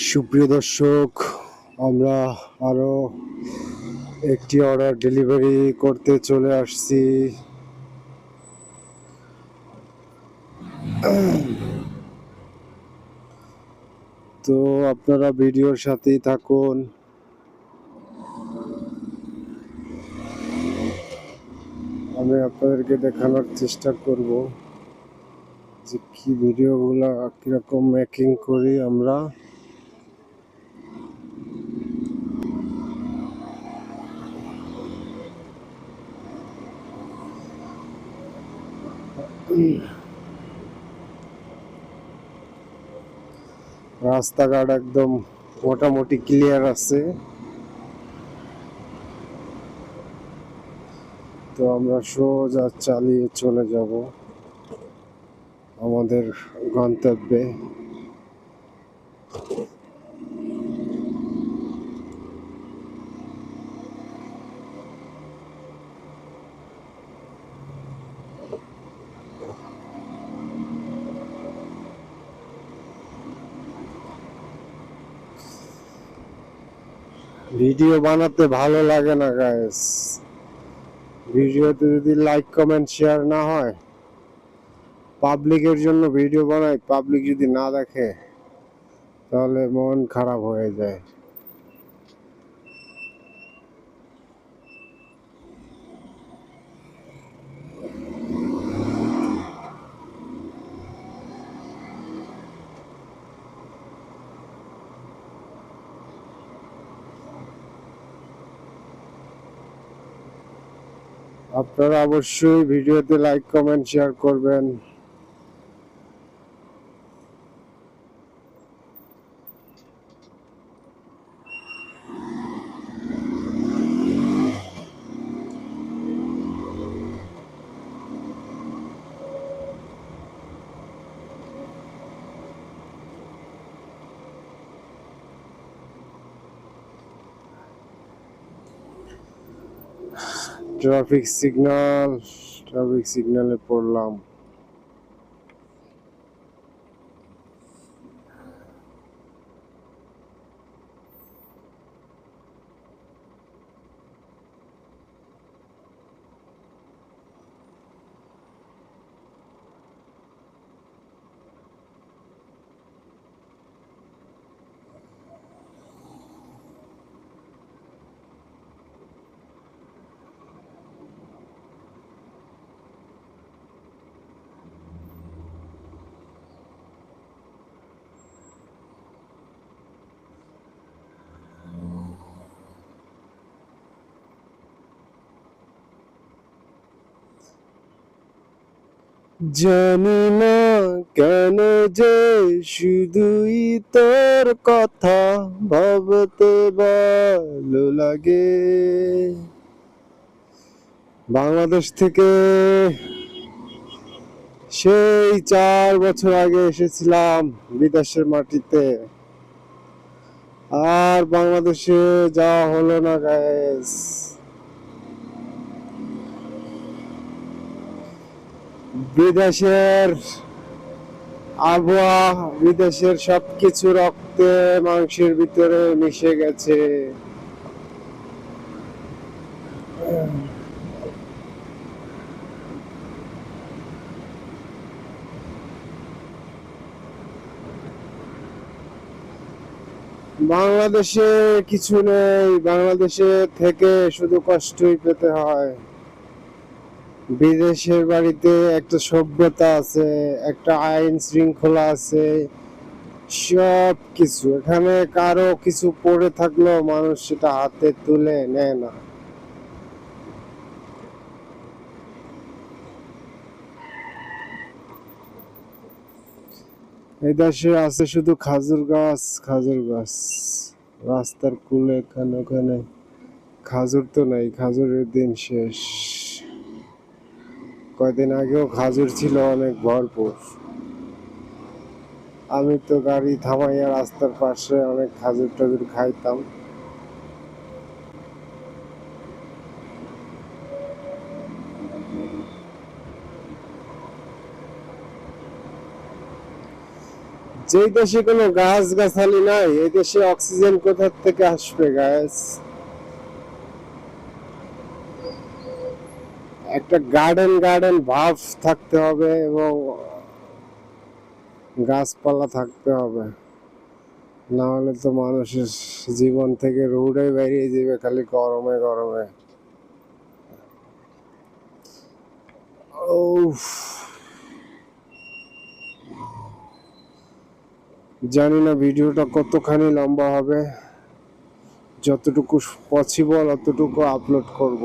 সুপ্রিয় দর্শক, আমরা আরও একটি অর্ডার ডেলিভারি করতে চলে আসছি। তো আপনারা ভিডিওর সাথেই থাকুন। আমি আপনাদেরকে দেখানোর চেষ্টা করব যে কি ভিডিওগুলো কীরকম মেকিং করি আমরা। রাস্তাঘাট একদম মোটামুটি ক্লিয়ার আছে। তো আমরা সোজা চালিয়ে চলে যাব আমাদের গন্তব্যে। ভিডিও বানাতে ভালো লাগে না গায়েস ভিডিওতে যদি লাইক কমেন্ট শেয়ার না হয় পাবলিকের জন্য ভিডিও বানাই পাবলিক যদি না দেখে, তাহলে মন খারাপ হয়ে যায়। আপনারা অবশ্যই ভিডিওতে লাইক কমেন্ট শেয়ার করবেন। ট্রাফিক সিগনাল ট্রাফিক সিগনালে পড়লাম। জানি না কেন যে শুধুই তোর কথা ভাবতে ভালো লাগে। বাংলাদেশ থেকে সেই চার বছর আগে এসেছিলাম বিদেশের মাটিতে। আর বাংলাদেশে যাওয়া হলো না গায়েস বিদেশের আবহাওয়া, বিদেশের সবকিছু রক্তে মাংসের ভিতরে মিশে গেছে। বাংলাদেশে কিছু নেই, বাংলাদেশে থেকে শুধু কষ্টই পেতে হয়। বিদেশের বাড়িতে একটা সভ্যতা আছে, একটা আইন শৃঙ্খলা আছে সব কিছু এখানে কারও কিছু পড়ে থাকলেও মানুষ সেটা হাতে তুলে নেয় না। এই দেশে আছে শুধু খাজুর গাছ খাজুর গাছ। রাস্তার কুলে এখানে ওখানে খাজুর তো নাই, খাজুরের দিন শেষ। কয়দিন আগেও খাজুর ছিল অনেক ভরপুর। আমি তো গাড়ি থামাইয়া রাস্তার পাশে অনেক খাজুর টাজুর খাইতাম। যেই দেশে কোনো গাছ গাছালি নাই, এই দেশে অক্সিজেন কোথা থেকে আসবে গাছ একটা গার্ডেন গার্ডেন ভাব থাকতে হবে এবং গাছপালা থাকতে হবে। না হলে তো মানুষের জীবন থেকে রোডে বেরিয়ে যাবে খালি গরমে গরমে। জানি না ভিডিওটা কতখানি লম্বা হবে। যতটুকু পসিবল অতটুকু আপলোড করব।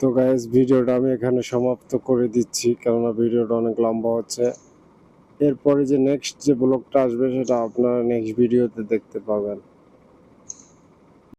তো গায়েস ভিডিওটা আমি এখানে সমাপ্ত করে দিচ্ছি, কেননা ভিডিওটা অনেক লম্বা হচ্ছে। এরপরে যে নেক্সট যে ব্লগটা আসবে, সেটা আপনারা নেক্সট ভিডিওতে দেখতে পাবেন।